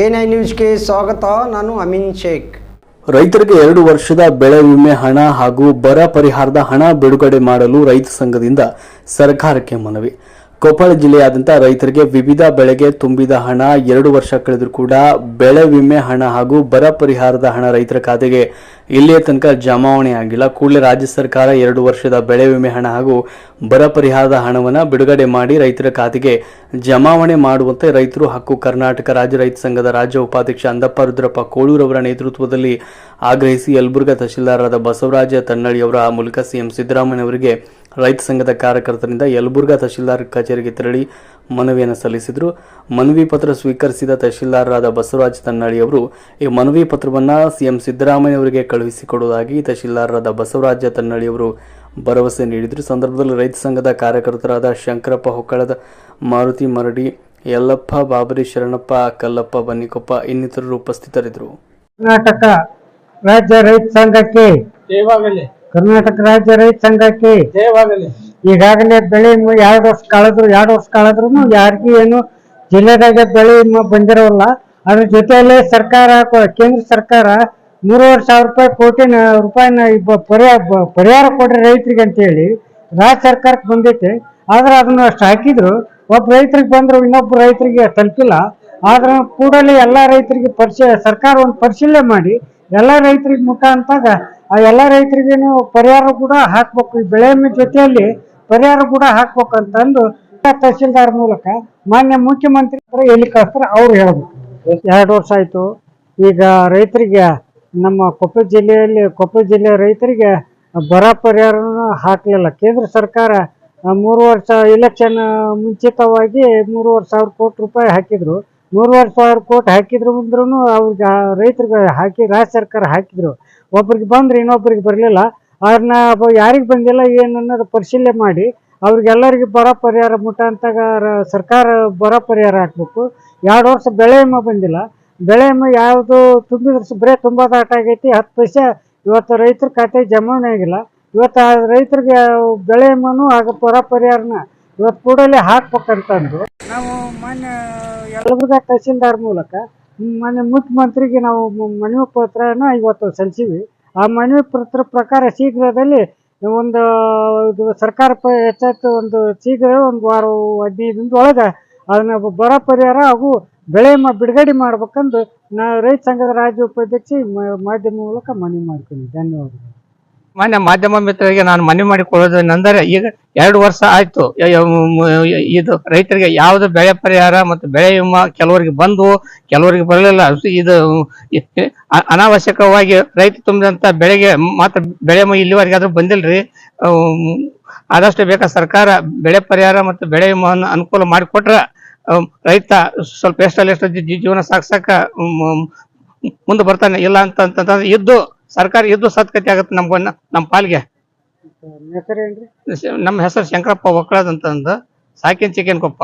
N I ನ್ಯೂಸ್ಗೆ ಸ್ವಾಗತ, ನಾನು ಅಮಿನ್ ಶೇಖ್. ರೈತರಿಗೆ ಎರಡು ವರ್ಷದ ಬೆಳೆ ವಿಮೆ ಹಣ ಹಾಗೂ ಬರ ಪರಿಹಾರದ ಹಣ ಬಿಡುಗಡೆ ಮಾಡಲು ರೈತ ಸಂಘದಿಂದ ಸರ್ಕಾರಕ್ಕೆ ಮನವಿ. ಕೊಪ್ಪಳ ಜಿಲ್ಲೆಯಾದ್ಯಂತ ರೈತರಿಗೆ ವಿವಿಧ ಬೆಳೆಗೆ ತುಂಬಿದ ಹಣ ಎರಡು ವರ್ಷ ಕಳೆದರೂ ಕೂಡ ಬೆಳೆ ವಿಮೆ ಹಣ ಹಾಗೂ ಬರ ಪರಿಹಾರದ ಹಣ ರೈತರ ಖಾತೆಗೆ ಇಲ್ಲಿಯ ತನಕ ಜಮಾವಣೆ ಆಗಿಲ್ಲ. ಕೂಡಲೇ ರಾಜ್ಯ ಸರ್ಕಾರ ಎರಡು ವರ್ಷದ ಬೆಳೆ ವಿಮೆ ಹಣ ಹಾಗೂ ಬರ ಪರಿಹಾರದ ಹಣವನ್ನು ಬಿಡುಗಡೆ ಮಾಡಿ ರೈತರ ಖಾತೆಗೆ ಜಮಾವಣೆ ಮಾಡುವಂತೆ ರೈತರು ಹಕ್ಕು ಕರ್ನಾಟಕ ರಾಜ್ಯ ರೈತ ಸಂಘದ ರಾಜ್ಯ ಉಪಾಧ್ಯಕ್ಷ ಅಂದಪ್ಪ ರುದ್ರಪ್ಪ ಕೋಳೂರವರ ನೇತೃತ್ವದಲ್ಲಿ ಆಗ್ರಹಿಸಿ ಯಲಬುರ್ಗಾ ತಹಶೀಲ್ದಾರರಾದ ಬಸವರಾಜ ತನ್ನಳ್ಳಿಯವರ ಮೂಲಕ ಸಿಎಂ ಸಿದ್ದರಾಮಯ್ಯ ಅವರಿಗೆ ರೈತ ಸಂಘದ ಕಾರ್ಯಕರ್ತರಿಂದ ಯಲಬುರ್ಗಾ ತಹಶೀಲ್ದಾರ್ ಕಚೇರಿಗೆ ತೆರಳಿ ಮನವಿಯನ್ನು ಸಲ್ಲಿಸಿದರು. ಮನವಿ ಪತ್ರ ಸ್ವೀಕರಿಸಿದ ತಹಶೀಲ್ದಾರರಾದ ಬಸವರಾಜ ತನ್ನಳ್ಳಿ ಅವರು ಈ ಮನವಿ ಪತ್ರವನ್ನು ಸಿಎಂ ಸಿದ್ದರಾಮಯ್ಯ ಅವರಿಗೆ ಕಳುಹಿಸಿಕೊಡುವುದಾಗಿ ತಹಶೀಲ್ದಾರರಾದ ಬಸವರಾಜ ತನ್ನಳ್ಳಿ ಅವರು ಭರವಸೆ ನೀಡಿದರು. ಸಂದರ್ಭದಲ್ಲಿ ರೈತ ಸಂಘದ ಕಾರ್ಯಕರ್ತರಾದ ಶಂಕರಪ್ಪ ಹೊಕ್ಕಳದ ಮಾರುತಿ ಮರಡಿ ಯಲ್ಲಪ್ಪ ಬಾಬರಿ ಶರಣಪ್ಪ ಕಲ್ಲಪ್ಪ ಬನ್ನಿಕೊಪ್ಪ ಇನ್ನಿತರರು ಉಪಸ್ಥಿತರಿದ್ದರು. ಕರ್ನಾಟಕ ರಾಜ್ಯ ರೈತ ಸಂಘಕ್ಕೆ ಕರ್ನಾಟಕ ರಾಜ್ಯ ರೈತ ಸಂಘಕ್ಕೆ ಈಗಾಗಲೇ ಬೆಳೆ ಎರಡು ವರ್ಷ ಕಳೆದ್ರು ಎರಡು ವರ್ಷ ಕಳೆದ್ರು ಯಾರಿಗೂ ಏನು ಜಿಲ್ಲೆದಾಗ ಬೆಳೆ ಬಂದಿರೋಲ್ಲ. ಅದ್ರ ಜೊತೆಯಲ್ಲೇ ಸರ್ಕಾರ ಕೇಂದ್ರ ಸರ್ಕಾರ ಮೂರುವರೆ ಸಾವಿರ ರೂಪಾಯಿ ಕೋಟಿ ನ- ರೂಪಾಯಿನ ಪರಿಹಾರ ಪರಿಹಾರ ಕೊಡ್ರಿ ರೈತರಿಗೆ ಅಂತೇಳಿ ರಾಜ್ಯ ಸರ್ಕಾರಕ್ಕೆ ಬಂದೈತೆ ಆದ್ರೆ ಅದನ್ನು ಅಷ್ಟು ಹಾಕಿದ್ರು. ಒಬ್ಬ ರೈತರಿಗೆ ಬಂದ್ರು ಇನ್ನೊಬ್ಬ ರೈತರಿಗೆ ತಲುಪಿಲ್ಲ. ಆದ್ರೆ ಕೂಡಲೇ ಎಲ್ಲಾ ರೈತರಿಗೆ ಪರಿಶೀಲ ಸರ್ಕಾರ ಒಂದು ಪರಿಶೀಲನೆ ಮಾಡಿ ಎಲ್ಲಾ ರೈತರಿಗೆ ಮುಖ ಅಂತಾಗ ಆ ಎಲ್ಲ ರೈತರಿಗೇನು ಪರಿಹಾರ ಕೂಡ ಹಾಕ್ಬೇಕು. ಈ ಬೆಳೆ ಜೊತೆಯಲ್ಲಿ ಪರಿಹಾರ ಕೂಡ ಹಾಕ್ಬೇಕು ಅಂತಂದು ತಹಸೀಲ್ದಾರ್ ಮೂಲಕ ಮಾನ್ಯ ಮುಖ್ಯಮಂತ್ರಿ ಎಲ್ಲಿ ಕಳಿಸ್ತಾರೆ ಅವ್ರು ಹೇಳ್ಬೇಕು. ಎರಡು ವರ್ಷ ಆಯ್ತು. ಈಗ ರೈತರಿಗೆ ನಮ್ಮ ಕೊಪ್ಪಳ ಜಿಲ್ಲೆಯಲ್ಲಿ ಕೊಪ್ಪಳ ಜಿಲ್ಲೆಯ ರೈತರಿಗೆ ಬರ ಪರಿಹಾರನ ಹಾಕ್ಲಿಲ್ಲ. ಕೇಂದ್ರ ಸರ್ಕಾರ ಮೂರು ವರ್ಷ ಇಲೆಕ್ಷನ್ ಮುಂಚಿತವಾಗಿ ಮೂರುವರೆ ಸಾವಿರ ಕೋಟಿ ರೂಪಾಯಿ ಹಾಕಿದ್ರು. ಮೂರುವರೆ ಸಾವಿರ ಕೋಟಿ ಹಾಕಿದ್ರು ಅಂದ್ರೂ ಅವ್ರಿಗೆ ರೈತರಿಗೆ ಹಾಕಿ, ರಾಜ್ಯ ಸರ್ಕಾರ ಹಾಕಿದ್ರು. ಒಬ್ರಿಗೆ ಬಂದ್ರೆ ಇನ್ನೊಬ್ರಿಗೆ ಬರಲಿಲ್ಲ. ಅವ್ರನ್ನ ಯಾರಿಗೆ ಬಂದಿಲ್ಲ, ಏನು ಪರಿಶೀಲನೆ ಮಾಡಿ, ಅವ್ರಿಗೆಲ್ಲರಿಗೆ ಬರ ಪರಿಹಾರ ಮುಟ್ಟ ಅಂತಾಗ ರ- ಸರ್ಕಾರ ಬರ ಪರಿಹಾರ ಹಾಕ್ಬೇಕು. ಎರಡು ವರ್ಷ ಬೆಳೆ ವಿಮೆ ಬಂದಿಲ್ಲ. ಬೆಳೆ ವಿಮೆ ಯಾವುದು ತುಂಬಿದ್ರೆ ಬರೇ ತುಂಬ ದಾಟ ಆಗೈತಿ. ಹತ್ತು ಪೈಸೆ ಇವತ್ತು ರೈತರ ಖಾತೆ ಜಮಾವಣೆ ಆಗಿಲ್ಲ. ಇವತ್ತು ರೈತರಿಗೆ ಬೆಳೆ ವಿಮೆನೂ ಆಗ ಬರ ಪರಿಹಾರನ ಇವತ್ತು ಕೂಡಲೇ ಹಾಕ್ಬೇಕಂತಂದು ನಾವು ಮಾನ್ಯ ಯಲಬುರ್ಗಾ ತಹಸೀಲ್ದಾರ್ ಮೂಲಕ ಮನೆ ಮುಖ್ಯಮಂತ್ರಿಗೆ ನಾವು ಮನವಿ ಪತ್ರನ ಇವತ್ತು ಸಲ್ಲಿಸಿವಿ ಆ ಮನವಿ ಪತ್ರ ಪ್ರಕಾರ ಶೀಘ್ರದಲ್ಲಿ ಒಂದು, ಇದು ಸರ್ಕಾರ ಹೆಚ್ಚಾಯ್ತು ಒಂದು ಶೀಘ್ರ ಒಂದು ವಾರ ಹದಿನೈದು ದಿನದೊಳಗೆ ಅದನ್ನ ಬರ ಪರಿಹಾರ ಹಾಗೂ ಬೆಳೆ ಬಿಡುಗಡೆ ಮಾಡ್ಬೇಕಂದು ನಾ ರೈತ ಸಂಘದ ರಾಜ್ಯ ಉಪಾಧ್ಯಕ್ಷ ಮಾಧ್ಯಮ ಮೂಲಕ ಮನವಿ ಮಾಡ್ತೀನಿ ಧನ್ಯವಾದಗಳು. ಮಾನ್ಯ ಮಾಧ್ಯಮ ಮಿತ್ರರಿಗೆ ನಾನು ಮನವಿ ಮಾಡಿಕೊಳ್ಳೋದೇನೆಂದರೆ ಈಗ ಎರಡು ವರ್ಷ ಆಯ್ತು. ಇದು ರೈತರಿಗೆ ಯಾವುದು ಬೆಳೆ ಪರಿಹಾರ ಮತ್ತು ಬೆಳೆ ವಿಮಾ ಕೆಲವರಿಗೆ ಬಂದು ಕೆಲವರಿಗೆ ಬರಲಿಲ್ಲ. ಇದು ಅನಾವಶ್ಯಕವಾಗಿ ರೈತ ತುಂಬಿದಂತ ಬೆಳೆಗೆ ಮಾತ್ರ ಬೆಳೆ ಇಲ್ಲಿವರೆಗೆ ಆದ್ರೂ ಬಂದಿಲ್ರಿ. ಆದಷ್ಟು ಬೇಕಾ ಸರ್ಕಾರ ಬೆಳೆ ಪರಿಹಾರ ಮತ್ತು ಬೆಳೆ ವಿಮಾವನ್ನು ಅನುಕೂಲ ಮಾಡಿಕೊಟ್ರೆ ರೈತ ಸ್ವಲ್ಪ ಎಷ್ಟಲ್ಲಿ ಎಷ್ಟು ಜೀವನ ಸಾಕ್ಸಕ್ಕ ಮುಂದೆ ಬರ್ತಾನೆ. ಇಲ್ಲ ಅಂತಂತಂದ್ರೆ ಇದ್ದು ಸರ್ಕಾರ ಇದ್ದು ಸತ್ಕತಿ ಆಗತ್ತೆ ನಮ್ಗ ನಮ್ಮ ಪಾಲ್ಗೆ. ನಮ್ಮ ಹೆಸರು ಶಂಕರಪ್ಪ ಒಕ್ಕಳದಂತಂದು ಸಾಕಿನ್ ಚಿಕನ್ ಕೊಪ್ಪ